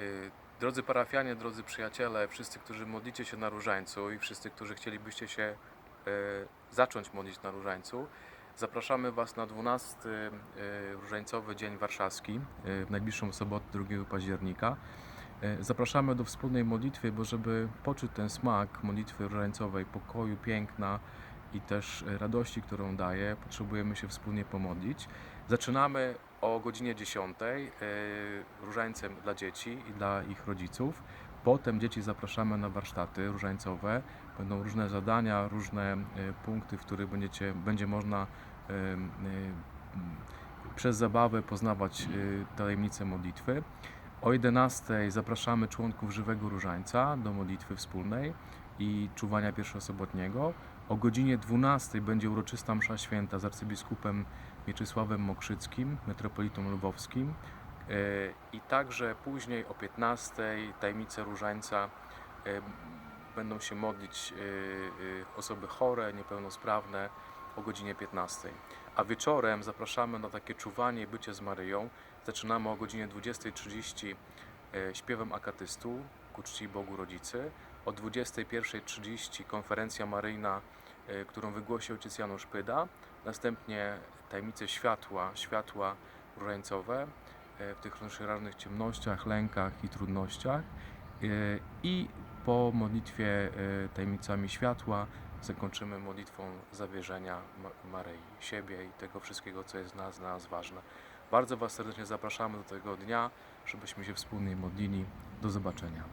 Y, Drodzy parafianie, drodzy przyjaciele, wszyscy, którzy modlicie się na różańcu i wszyscy, którzy chcielibyście się e, zacząć modlić na różańcu, zapraszamy Was na 12 e, różańcowy Dzień Warszawski w najbliższą sobotę 2 października. Zapraszamy do wspólnej modlitwy, bo żeby poczuć ten smak modlitwy różańcowej, pokoju, piękna i też radości, którą daje, potrzebujemy się wspólnie pomodlić. Zaczynamy o godzinie 10 e, różańcem dla dzieci i dla ich rodziców. Potem dzieci zapraszamy na warsztaty różańcowe. Będą różne zadania, różne e, punkty, w których będziecie, będzie można e, przez zabawę poznawać tajemnice modlitwy. O 11 zapraszamy członków Żywego Różańca do modlitwy wspólnej i czuwania pierwszosobotniego. O godzinie 12 będzie uroczysta msza święta z arcybiskupem Mieczysławem Mokrzyckim, metropolitą lwowskim. E, I także później o 15 tajemnice Różańca e, będą się modlić e, osoby chore, niepełnosprawne o godzinie 15. A wieczorem zapraszamy na takie czuwanie i bycie z Maryją. Zaczynamy o godzinie 20.30 e, śpiewem akatystu ku czci Bogu Rodzicy. O 21.30 konferencja maryjna, e, którą wygłosi ojciec Janusz Pyda. Następnie tajemnice światła, światła różańcowe e, w tych różnych ciemnościach, lękach i trudnościach. E, I po modlitwie tajemnicami światła zakończymy modlitwą zawierzenia Ma- Maryi, siebie i tego wszystkiego, co jest dla nas, dla nas ważne. Bardzo Was serdecznie zapraszamy do tego dnia, żebyśmy się wspólnie modlili. Do zobaczenia.